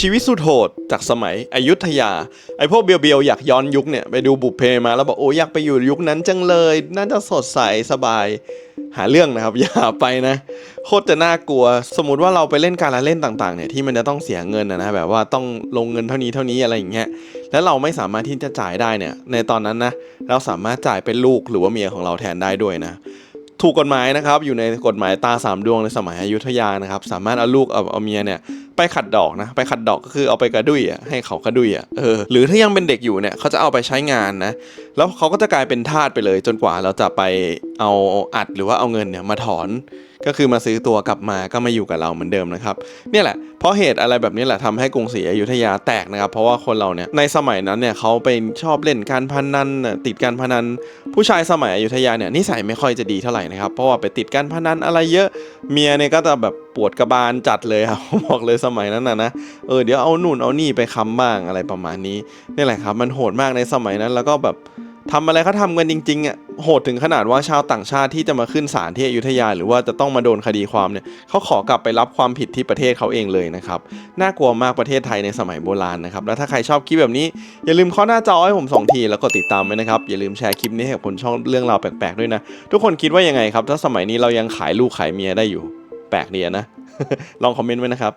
ชีวิตสุดโหดจากสมัยอยุธยา ไอพวกเบียวๆอยากย้อนยุคเนี่ยไปดูบุพเพมาแล้วบอกโอ้อยากไปอยู่ยุคนั้นจังเลย น่าจะสดใสสบาย หาเรื่องนะครับ อย่าไปนะ โคตรจะน่ากลัว สมมติว่าเราไปเล่นการละเล่นต่างๆเนี่ยที่มันจะต้องเสียเงินนะนะแบบว่าต้องลงเงินเท่านี้เท่านี้อะไรอย่างเงี้ยแล้วเราไม่สามารถที่จะจ่ายได้เนี่ยในตอนนั้นนะเราสามารถจ่ายเป็นลูกหรือว่าเมียของเราแทนได้ด้วยนะถูกกฎหมายนะครับอยู่ในกฎหมายตาสามดวงในสมัยอยุธยานะครับ สามารถเอาลูกเอาเอาเมียเนี่ย ไปขัดดอกนะ ไปขัดดอกก็คือเอาไปกระดุยอะให้เขากระดุยอะเออหรือถ้ายังเป็นเด็กอยู่เนี่ยเขาจะเอาไปใช้งานนะ แล้วเขาก็จะกลายเป็นทาสไปเลย จนกว่าเราจะไปเอาอัดหรือว่าเอาเงินเนี่ยมาถอน ก็คือมาซื้อตัวกลับมาก็มาอยู่กับเราเหมือนเดิมนะครับเนี่ยแหละเพราะเหตุอะไรแบบนี้แหละทำให้กรุงศรีอยุธยาแตกนะครับ เพราะว่าคนเราเนี่ยในสมัยนั้นเนี่ยเขาเป็นชอบเล่นการพนันติดการพนัน ผู้ชายสมัยอยุธยาเนี่ยนิสัยไม่ค่อยจะดีเท่าไหร่นะครับเพราะว่าไปติดการพนันอะไรเยอะเมียเนี่ยก็จะแบบปวดกระบาลจัดเลยครับบอกเลยสมัยนั้นนะนะเออเดี๋ยวเอานู่นเอานี่ไปค้ำบ้างอะไรประมาณนี้นี่แหละครับ มันโหดมากในสมัยนั้นแล้วก็แบบ ทำอะไรเขาทำกันจริงๆอะโหดถึงขนาดว่าชาวต่างชาติที่จะมาขึ้นศาลที่อยุธยา หรือว่าจะต้องมาโดนคดีความเนี่ยเขาขอกลับไปรับความผิดที่ประเทศเขาเองเลยนะครับน่ากลัวมากประเทศไทยในสมัยโบราณนะครับแล้วถ้าใครชอบคลิปแบบนี้ อย่าลืมเคาะหน้าจอให้ผมสองทีแล้วก็ติดตามไว้นะครับอย่าลืมแชร์คลิปนี้ให้กับคนช่องเรื่องราวแปลกๆด้วยนะ ทุกคนคิดว่ายังไงครับ ถ้าสมัยนี้เรายังขายลูกขายเมียได้อยู่ แปลกเดีอะนะ ลองคอมเมนต์ไว้นะครับ